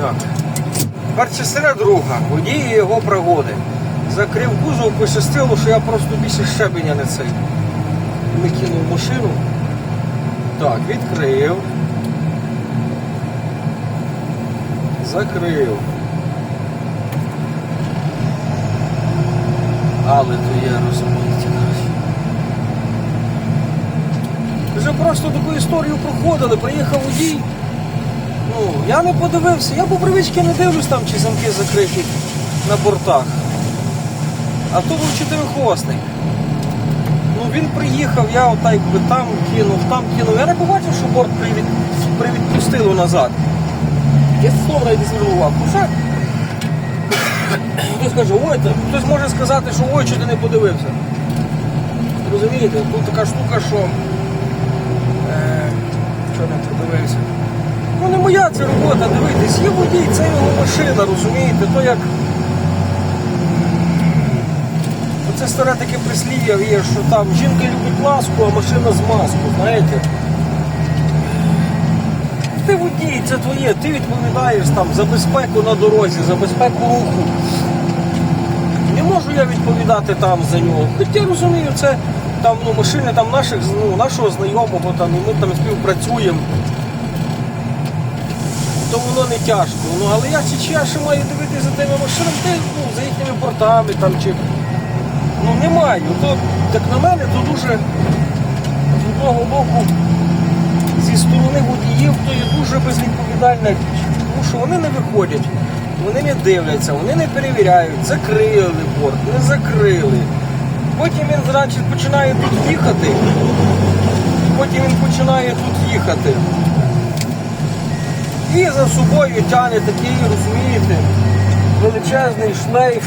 Так. Тепер частина друга. Водій і його пригоди. Закрив кузов, пощастило, що я просто більше щебеня не цей. Не кинув машину. Так, відкрив. Закрив. Але то є, розумієте, коротше. Вже просто таку історію проходили, приїхав водій. Ну, я не подивився, я по привичці не дивлюсь там, чи замки закриті на бортах. А то був чотирихвостний. Ну він приїхав, я отак би там кинув, там кинув. Я не побачив, що борт привід, привідпустило назад. Я словно навіть не звернув увагу. Хтось каже, ой, та хтось може сказати, що ой, що ти не подивився. Розумієте, тут така штука, що е, що не подивився. Ну не моя це робота, дивитись, є водій, це його машина, розумієте, то як. Оце старе таке прислів'я є, що там жінка любить ласку, а машина з маску, знаєте. Ти водій, це твоє, ти відповідаєш там за безпеку на дорозі, за безпеку руху. Не можу я відповідати там за нього. Хоча я розумію, це там ну, машини там наших, ну, нашого знайомого, там, і ми там співпрацюємо. То воно не тяжко. Ну, але я чи, я ще маю дивитися за тими машинами, ти, ну, за їхніми бортами там, чи. Ну немає. То, як на мене, то дуже з одного боку зі сторони водіїв то є дуже безвідповідальна річ. Тому що вони не виходять, вони не дивляться, вони не перевіряють, закрили борт, не закрили. Потім він значить, починає тут їхати, потім він починає тут їхати. І за собою тягне такий, розумієте, величезний шлейф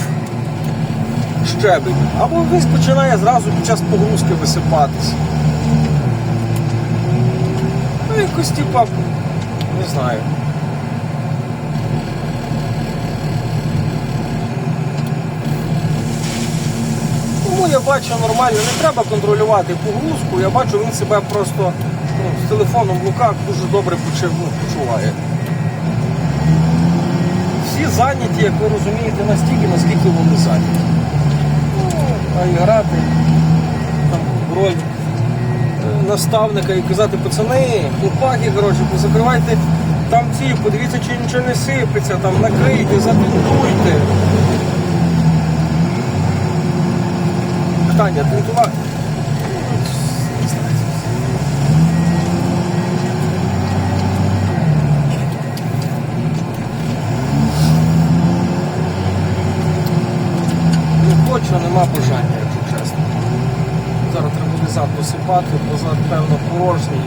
щебень. Або він починає зразу під час погрузки висипатись. Ну, якось типа, не знаю. Тому я бачу нормально, не треба контролювати погрузку, я бачу, він себе просто ну, з телефоном в руках дуже добре почув- ну, почуває. Зайняті, як ви розумієте, настільки, наскільки вони зайняті. А і грати там роль е, наставника і казати, пацани, хлопаки, коротше, позакривайте там ці, подивіться, чи нічого не сипеться, там накрийте, затинтуйте. Питання, тинтувати. Ну, точно нема бажання, якщо чесно. Зараз треба буде зад посипати, бо зад, певно, порожній.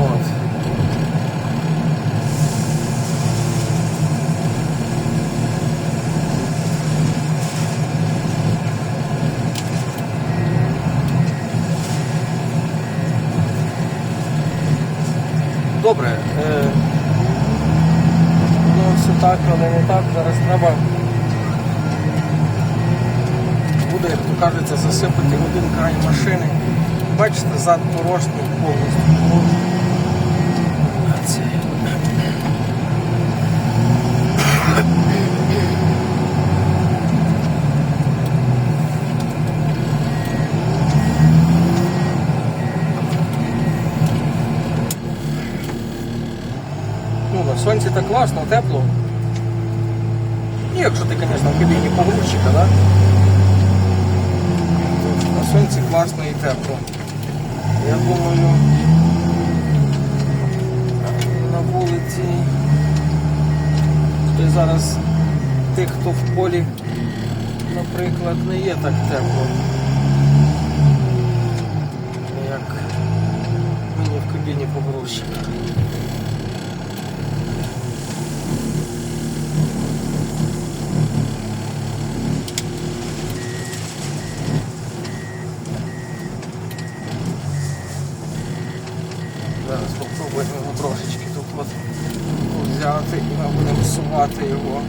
От. Добре. Е, все так, але не так. Зараз треба буде, як то кажеться, засипати один край машини. Бачите, зад порожній повністю це- сонці так класно, тепло. Ну, якщо ти, звісно, в кабіні погрузчика, да? На сонці класно і тепло. Я думаю, на вулиці хто зараз тих, хто в полі, наприклад, не є так тепло. Як мені в кабіні погрузчика. Зараз попробуємо його трошечки тут от взяти сувати його.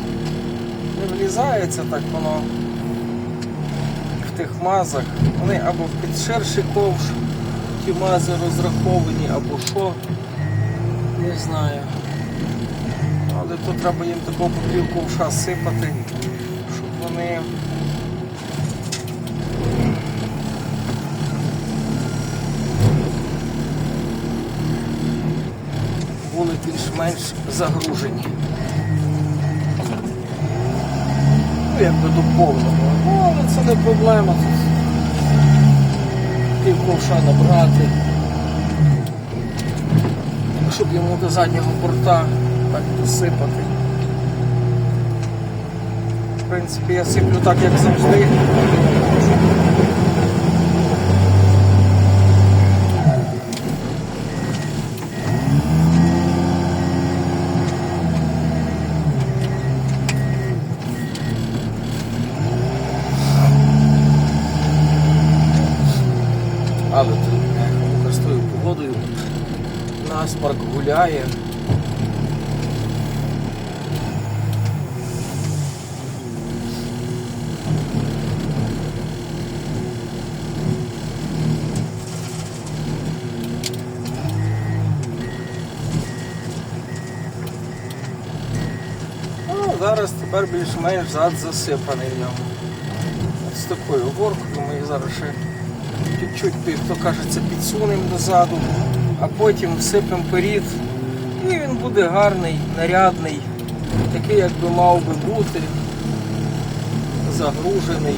Не влізається так воно в тих мазах. Вони або під ширший ковш ті мази розраховані, або що. Не знаю. Але то треба їм такого попів ковша сипати, щоб вони. Були більш-менш загружені. Ну, якби до повного. Ну, але це не проблема. Пів ковша набрати щоб йому до заднього борта так досипати. В принципі, я сиплю так, як завжди. Тут е, з тою погодою насмарк гуляє. Ну, зараз тепер більш-менш зад засипаний в ньому. З такою горкою ми зараз ще чуть-чуть, то кажеться, підсунемо дозаду, а потім всипемо перід. І він буде гарний, нарядний, такий, як би мав би бути, загружений.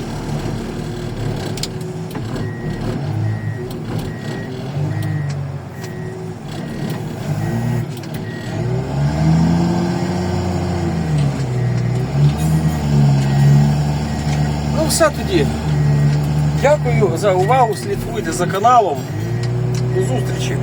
Ну все тоді. Дякую за увагу, слідкуйте за каналом. До зустрічі!